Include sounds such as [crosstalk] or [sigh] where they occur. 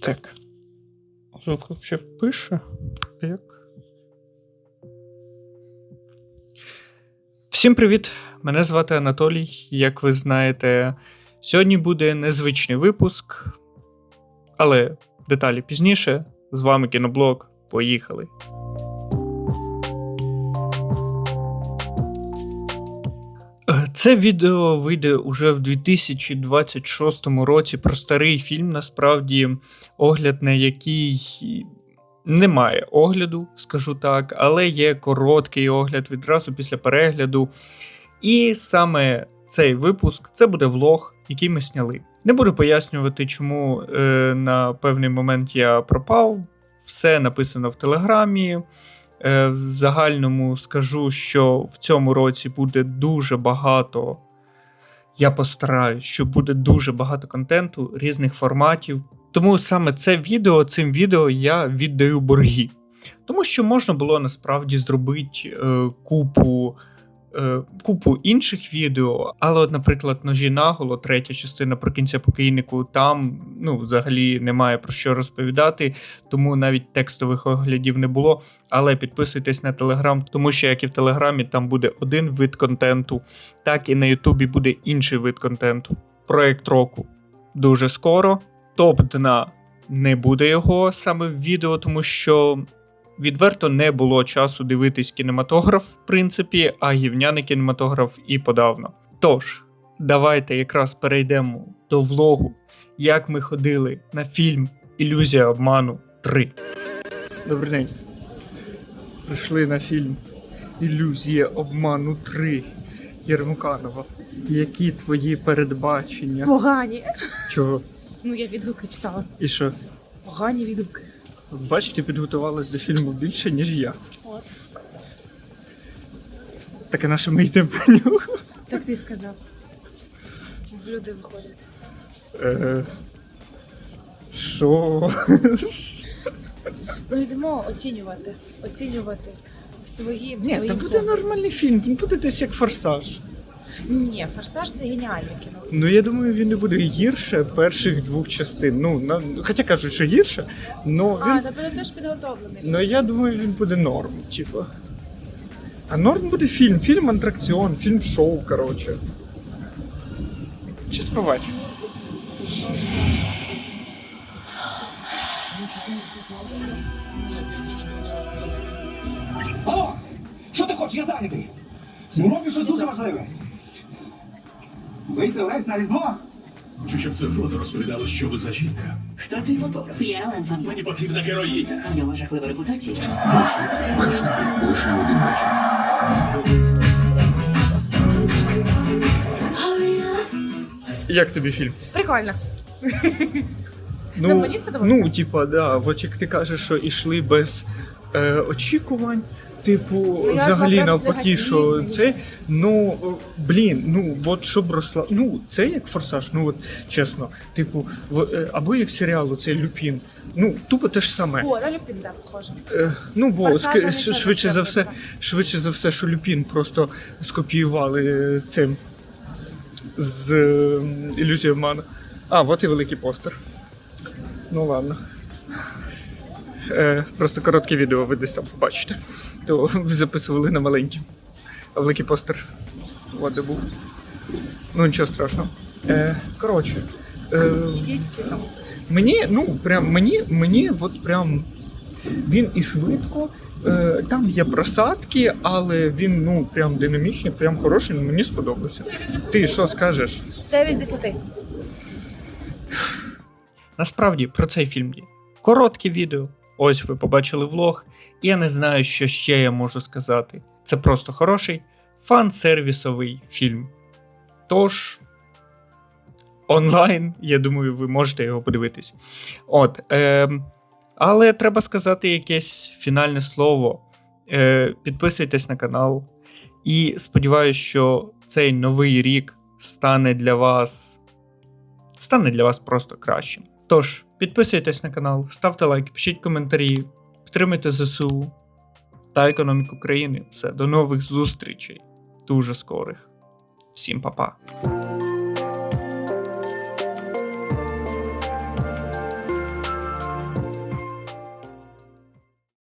Так. Звук вообще пише. Як? Всім привіт! Мене звати Анатолій. Як ви знаєте, сьогодні буде незвичний випуск, але деталі пізніше. З вами кіноблог. Поїхали! Це відео вийде уже в 2026 році про старий фільм. Насправді, огляд на який немає огляду, скажу так, але є короткий огляд відразу після перегляду. І саме цей випуск це буде влог, який ми сняли. Не буду пояснювати, чому е, на певний момент я пропав. Все написано в телеграмі. Е, в загальному скажу, що в цьому році буде дуже багато. Я постараюсь, що буде дуже багато контенту різних форматів. Тому саме це відео, цим відео я віддаю борги. Тому що можна було насправді зробити е, купу, е, купу інших відео, але, от, наприклад, ножі наголо, третя частина про кінця покійнику, там ну, взагалі немає про що розповідати, тому навіть текстових оглядів не було. Але підписуйтесь на телеграм, тому що як і в телеграмі, там буде один вид контенту, так і на Ютубі буде інший вид контенту. Проект року дуже скоро. Топ дна не буде його саме в відео, тому що відверто не було часу дивитись кінематограф, в принципі, а гівняний кінематограф і подавно. Тож, давайте якраз перейдемо до влогу, як ми ходили на фільм Ілюзія обману 3. Добрий день. Прийшли на фільм Ілюзія обману 3 Єрмуканова. Які твої передбачення? Погані. Чого? Ну, я відгуки читала. І що? Погані відгуки. Бачите, підготувалась до фільму більше, ніж я. От. Так і на що ми йдемо по нього? Так ти сказав. Люди виходять. Е, Що? Ми йдемо оцінювати. Оцінювати свої Ні, свої та буде нормальний фільм, він буде десь як форсаж. Ні, форсаж це геніальне кіно. Ну я думаю, він не буде гірше перших двох частин. Ну, на... хоча кажуть, що гірше, но А, та буде теж підготовлений. Ну я думаю, він буде норм, типу. Та норм буде фільм, фільм атракціон, фільм шоу, коротше. Щас побачимо. Алло, що ти хочеш? Я зайнятий. Роблю щось дуже важливе. Вийти весь на різдво? Щоб це фото розповідало, що ви за жінка. Хто цей фотограф? Я Ленсон. Мені потрібна героїня. У нього жахлива репутація. Мушник, вершники, лише один вечір. Як тобі фільм? Прикольно. Ну, мені сподобався. Ну, типа, да, от як ти кажеш, що йшли без е, очікувань. Типу, Ну, взагалі навпаки, що це, ну е, блін, ну от щоб росла. Ну, це як форсаж, ну от чесно. Типу, в, е, або як серіал, цей Люпін. Ну, тупо те ж саме. О, на Люпін, да, похоже. Е, ну, бо Форсажа ск- швидше за все, швидше за все, що Люпін просто скопіювали цим з е, ілюзією обману. А, от і великий постер. Ну ладно. Е, просто коротке відео ви десь там побачите. То [laughs] записували на маленький. А великий постер. Де був. Ну нічого страшного. Е, коротше. Е, Ідіть кіно. Мені, ну, прям мені, мені от прям він і швидко. Е, там є просадки, але він ну прям динамічний, прям хороший, мені сподобався. Ти що скажеш? 9 з 10. Насправді про цей фільм є коротке відео. Ось ви побачили влог. Я не знаю, що ще я можу сказати. Це просто хороший фан-сервісовий фільм. Тож, онлайн, я думаю, ви можете його подивитись. От. Е, але треба сказати якесь фінальне слово. Е, підписуйтесь на канал. І сподіваюся, що цей новий рік стане для вас стане для вас просто кращим. Тож, підписуйтесь на канал, ставте лайки, пишіть коментарі, підтримуйте ЗСУ та економіку країни. Все, до нових зустрічей, дуже скорих. Всім па-па.